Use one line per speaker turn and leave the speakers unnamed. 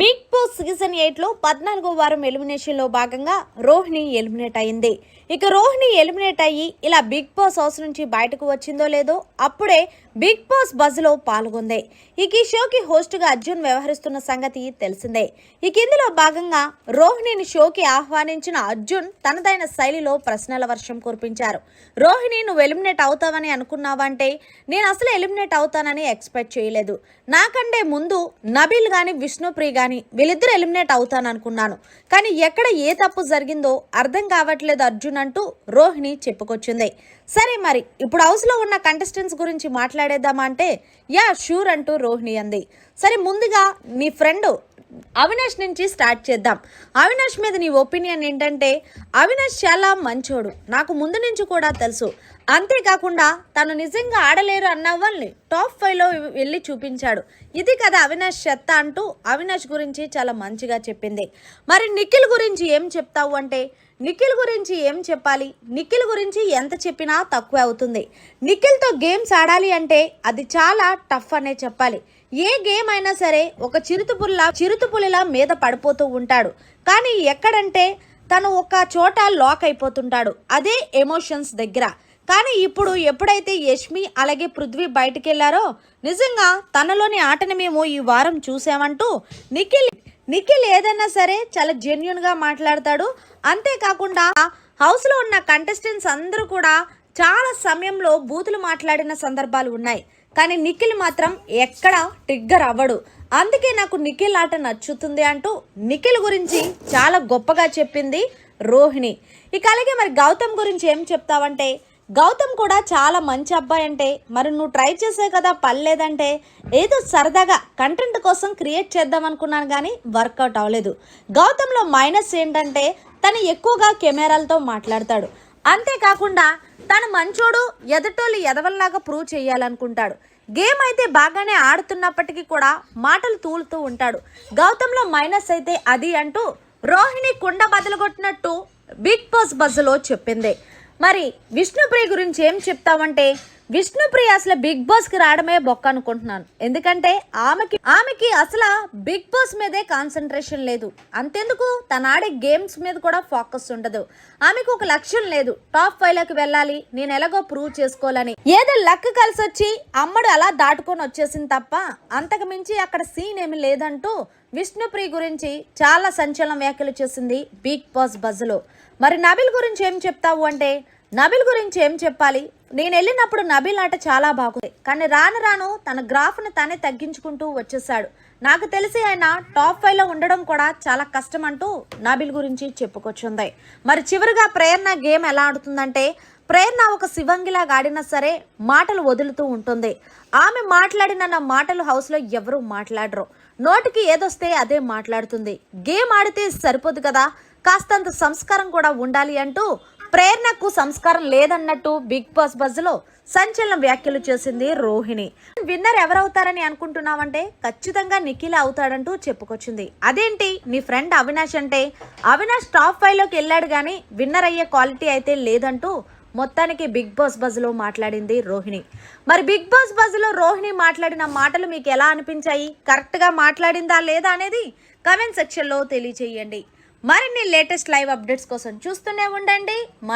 Big boss season ఎయిట్లో పద్నాలుగో వారం ఎలిమినేషన్లో భాగంగా రోహిణి ఎలిమినేట్ అయింది. ఇక రోహిణి ఎలిమినేట్ అయ్యి ఇలా బిగ్ బాస్ హౌస్ నుంచి బయటకు వచ్చిందో లేదో అప్పుడే బిగ్ బాస్ బజ్లో పాల్గొంది. ఇక ఈ షోకి హోస్ట్గా అర్జున్ వ్యవహరిస్తున్న సంగతి తెలిసిందే. ఇక ఇందులో భాగంగా రోహిణిని షోకి ఆహ్వానించిన అర్జున్ తనదైన శైలిలో ప్రశ్నల వర్షం కురిపించారు. రోహిణి నువ్వు ఎలిమినేట్ అవుతావని అనుకున్నావంటే నేను అసలు ఎలిమినేట్ అవుతానని ఎక్స్పెక్ట్ చేయలేదు. నాకంటే ముందు నబీల్ గాని విష్ణుప్రియ కానీ వీళ్ళిద్దరు ఎలిమినేట్ అవుతాను అనుకున్నాను. కానీ ఎక్కడ ఏ తప్పు జరిగిందో అర్థం కావట్లేదు అర్జున్ అంటూ రోహిణి చెప్పుకొచ్చింది. సరే మరి ఇప్పుడు హౌస్లో ఉన్న కంటెస్టెంట్స్ గురించి మాట్లాడేద్దామా అంటే యా షూర్ అంటూ రోహిణి అంది. సరే ముందుగా నీ ఫ్రెండ్ అవినాష్ నుంచి స్టార్ట్ చేద్దాం. అవినాష్ మీద నీ ఒపీనియన్ ఏంటంటే అవినాష్ చాలా మంచోడు. నాకు ముందు నుంచి కూడా తెలుసు. అంతేకాకుండా తను నిజంగా ఆడలేరు అన్న వాళ్ళని టాప్ ఫైవ్లో వెళ్ళి చూపించాడు. ఇది కదా అవినాష్ చెత్త అంటూ అవినాష్ గురించి చాలా మంచిగా చెప్పింది. మరి నిఖిల్ గురించి ఏం చెప్తావు అంటే నిఖిల్ గురించి ఏం చెప్పాలి? నిఖిల్ గురించి ఎంత చెప్పినా తక్కువ అవుతుంది. నిఖిల్తో గేమ్స్ ఆడాలి అంటే అది చాలా టఫ్ అనే చెప్పాలి. ఏ గేమ్ అయినా సరే ఒక చిరుతుపుల్లా చిరుతుపులిలా మీద పడిపోతూ ఉంటాడు. కానీ ఎక్కడంటే తను ఒక చోట లాక్ అయిపోతుంటాడు. అదే ఎమోషన్స్ దగ్గర. కానీ ఇప్పుడు ఎప్పుడైతే యష్మి అలాగే పృథ్వీ బయటకెళ్ళారో నిజంగా తనలోని ఆటని మేము ఈ వారం చూసామంటూ నిఖిల్ నిఖిల్ ఏదైనా సరే చాలా జెన్యున్గా మాట్లాడతాడు. అంతేకాకుండా హౌస్లో ఉన్న కంటెస్టెంట్స్ అందరూ కూడా చాలా సమయంలో బూతులు మాట్లాడిన సందర్భాలు ఉన్నాయి. కానీ నిఖిల్ మాత్రం ఎక్కడ ట్రిగ్గర్ అవ్వడు. అందుకే నాకు నిఖిల్ ఆట నచ్చుతుంది అంటూ నిఖిల్ గురించి చాలా గొప్పగా చెప్పింది రోహిణి. ఇక అలాగే మరి గౌతమ్ గురించి ఏం చెప్తావంటే గౌతమ్ కూడా చాలా మంచి అబ్బాయి అంటే మరి నువ్వు ట్రై చేసే కదా పర్లేదంటే ఏదో సరదాగా కంటెంట్ కోసం క్రియేట్ చేద్దాం అనుకున్నాను కానీ వర్కౌట్ అవ్వలేదు. గౌతమ్లో మైనస్ ఏంటంటే తను ఎక్కువగా కెమెరాలతో మాట్లాడతాడు. అంతేకాకుండా తను మంచోడు ఎదటోళ్ళు ఎదవల్లాగా ప్రూవ్ చేయాలనుకుంటాడు. గేమ్ అయితే బాగానే ఆడుతున్నప్పటికీ కూడా మాటలు తూలుతూ ఉంటాడు. గౌతమ్లో మైనస్ అయితే అది అంటూ రోహిణి కుండ బదలగొట్టినట్టు బిగ్ బాస్ బజ్లో చెప్పింది. మరి విష్ణుప్రియ గురించి ఏం చెప్తావంటే విష్ణుప్రియ అసలు బిగ్ బాస్కి రావడమే బొక్క అనుకుంటున్నాను. ఎందుకంటే ఆమెకి ఆమెకి అసలు బిగ్ బాస్ మీదే కాన్సన్ట్రేషన్ లేదు. అంతెందుకు? తన ఆడే గేమ్స్ మీద కూడా ఫోకస్ ఉండదు. ఆమెకు ఒక లక్ష్యం లేదు. టాప్ ఫైవ్లోకి వెళ్ళాలి. నేను ఎలాగో ప్రూవ్ చేసుకోవాలని. ఏదో లక్ కలిసి వచ్చి అమ్మడు అలా దాటుకొని వచ్చేసింది తప్ప అంతకు మించి అక్కడ సీన్ ఏమి లేదంటూ విష్ణుప్రియ గురించి చాలా సంచలన వ్యాఖ్యలు చేసింది బిగ్ బాస్ బజ్లో మరి నబిల్ గురించి ఏం చెప్తావు అంటే నబిల్ గురించి ఏం చెప్పాలి? నేను వెళ్ళినప్పుడు నబిల్ ఆట చాలా బాగుంది. కానీ రాను రాను తన గ్రాఫ్ను తానే తగ్గించుకుంటూ వచ్చేసాడు నాకు తెలిసి ఆయన టాప్ ఫైవ్లో ఉండడం కూడా చాలా కష్టం అంటూ నబిల్ గురించి చెప్పుకొచ్చుంది. మరి చివరిగా ప్రేరణ గేమ్ ఎలా ఆడుతుందంటే ప్రేరణ ఒక శివంగిలాగా ఆడినా సరే మాటలు వదులుతూ ఉంటుంది. ఆమె మాట్లాడిన నా మాటలు హౌస్లో ఎవరూ మాట్లాడరు. నోటికి ఏదొస్తే అదే మాట్లాడుతుంది. గేమ్ ఆడితే సరిపోదు కదా. కాస్తంత సంస్కారం కూడా ఉండాలి అంటూ ప్రేరణకు సంస్కారం లేదన్నట్టు బిగ్ బాస్ బజ్లో సంచలన వ్యాఖ్యలు చేసింది రోహిణి. విన్నర్ ఎవరవుతారని అనుకుంటున్నావంటే ఖచ్చితంగా నిఖిల్ అవుతాడంటూ చెప్పుకొచ్చింది. అదేంటి? నీ ఫ్రెండ్ అవినాష్ అంటే? అవినాష్ టాప్ ఫైవ్లోకి వెళ్ళాడు కానీ విన్నర్ అయ్యే క్వాలిటీ అయితే లేదంటూ మొత్తానికి బిగ్ బాస్ బజ్లో మాట్లాడింది రోహిణి. మరి బిగ్ బాస్ బజ్లో రోహిణి మాట్లాడిన మాటలు మీకు ఎలా అనిపించాయి? కరెక్ట్గా మాట్లాడిందా లేదా అనేది కమెంట్ సెక్షన్లో తెలియచేయండి. మరిన్ని లేటెస్ట్ లైవ్ అప్డేట్స్ కోసం చూస్తూనే ఉండండి. మన